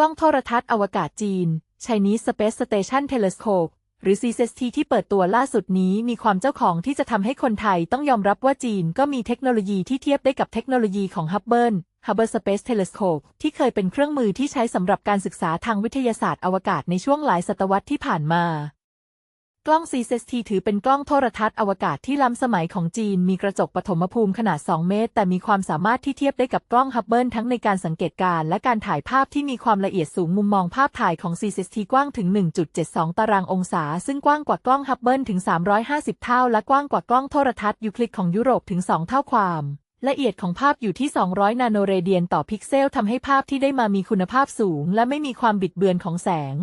กล้องโทรทัศน์อวกาศจีน Chinese Space Station Telescope หรือ CST ที่เปิดตัวล่าสุดนี้มีความเจ้าของที่จะทำให้คนไทยต้องยอมรับว่าจีนก็มีเทคโนโลยีที่เทียบได้กับเทคโนโลยีของ Hubble Hubble Space Telescope ที่เคยเป็นเครื่องมือที่ใช้สำหรับการศึกษาทางวิทยาศาสตร์อวกาศในช่วงหลายศตวรรษที่ผ่านมา กล้อง CST ถือเป็นกล้องโทรทัศน์อวกาศที่ล้ำสมัยของจีน มีกระจกปฐมภูมิขนาด 2 เมตร แต่มีความสามารถที่เทียบได้กับกล้องฮับเบิลทั้งในการสังเกตการณ์และการถ่ายภาพที่มีความละเอียดสูงมุมมองภาพถ่ายของ CST กว้างถึง 1.72 ตารางองศา ซึ่งกว้างกว่ากล้องฮับเบิลถึง 350 เท่า และกว้างกว่ากล้องโทรทัศน์ยูคลิดของยุโรปถึง 2 เท่าความละเอียดของภาพอยู่ที่ 200 นาโนเรเดียนต่อพิกเซลทำให้ภาพที่ได้มามีคุณภาพสูง และไม่มีความบิดเบือนของแสง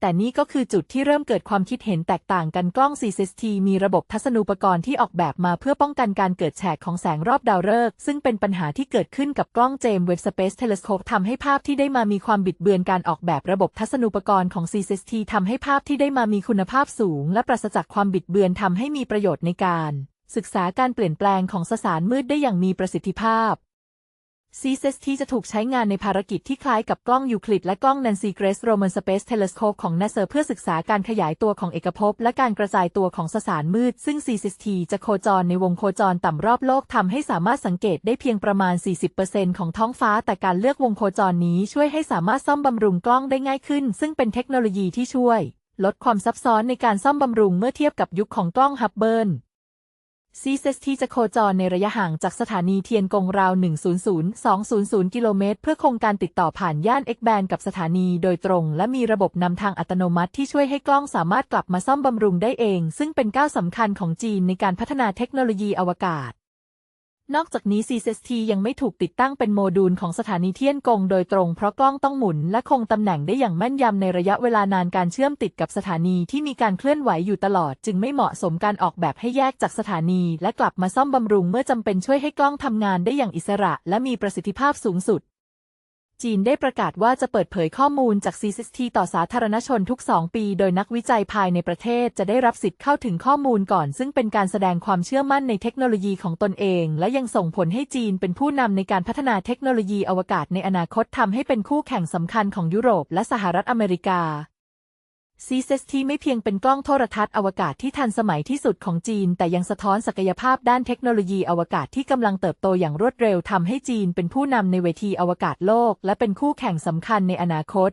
แต่นี่ก็คือจุดที่เริ่มเกิดความคิดเห็นแตกต่างกันกล้อง CCT มีระบบทัศนูปกรณ์ที่ออกแบบมาเพื่อป้องกันการเกิดแฉกของแสงรอบดาวฤกษ์ซึ่งเป็นปัญหาที่เกิดขึ้นกับกล้องเจมส์เว็บสเปซเทเลสโคปทำให้ภาพที่ได้มามีความบิดเบือนการออกแบบระบบทัศนูปกรณ์ของ CCT ทำให้ภาพที่ได้มามีคุณภาพสูง และปราศจากความบิดเบือนทำให้มีประโยชน์ในการ ศึกษาการเปลี่ยนแปลงของสสารมืดได้อย่างมีประสิทธิภาพ CST จะถูกใช้งานในภารกิจที่คล้ายกับกล้องยูคลิดและกล้อง Nancy Grace Roman Space Telescope ของ NASA เพื่อศึกษาการขยายตัวของเอกภพและการกระจายตัวของสสารมืด ซึ่ง CST จะโคจรในวงโคจรต่ำรอบโลกทำให้สามารถสังเกตได้เพียงประมาณ 40%ของท้องฟ้า แต่การเลือกวงโคจรนี้ช่วยให้สามารถซ่อมบำรุงกล้องได้ง่ายขึ้น ซึ่งเป็นเทคโนโลยีที่ช่วย ลดความซับซ้อนในการซ่อมบำรุงเมื่อเทียบกับยุคของกล้องฮับเบิล ซีเซสที่จะโคจรในระยะห่างจากสถานีเทียนกงราว 100-200 กิโลเมตร เพื่อคงการติดต่อผ่านย่านเอ็กแบนกับสถานีโดยตรง และมีระบบนำทางอัตโนมัติที่ช่วยให้กล้องสามารถกลับมาซ่อมบำรุงได้เอง ซึ่งเป็นก้าวสำคัญของจีนในการพัฒนาเทคโนโลยีอวกาศ นอกจากนี้ CST ยังไม่ถูกติดตั้งเป็นโมดูลของสถานีเทียนกงโดยตรงเพราะกล้องต้องหมุนและคงตำแหน่งได้อย่างแม่นยำในระยะเวลานานการเชื่อมติดกับสถานีที่มีการเคลื่อนไหวอยู่ตลอด จึงไม่เหมาะสมการออกแบบให้แยกจากสถานี และกลับมาซ่อมบำรุงเมื่อจำเป็นช่วยให้กล้องทำงานได้อย่างอิสระ และมีประสิทธิภาพสูงสุด จีนได้ประกาศว่าจะเปิดเผยข้อมูลจาก CST ต่อสาธารณชนทุก 2 ปี โดยนักวิจัยภายในประเทศจะได้รับสิทธิ์เข้าถึงข้อมูลก่อน ซึ่งเป็นการแสดงความเชื่อมั่นในเทคโนโลยีของตนเอง และยังส่งผลให้จีนเป็นผู้นำในการพัฒนาเทคโนโลยีอวกาศในอนาคตทำให้เป็นคู่แข่งสำคัญของยุโรปและสหรัฐอเมริกา ซีเซสทีไม่เพียงเป็นกล้องโทรทัศน์อวกาศที่ทันสมัยที่สุดของจีน แต่ยังสะท้อนศักยภาพด้านเทคโนโลยีอวกาศที่กำลังเติบโตอย่างรวดเร็วทำให้จีนเป็นผู้นำในเวทีอวกาศโลก และเป็นคู่แข่งสำคัญในอนาคต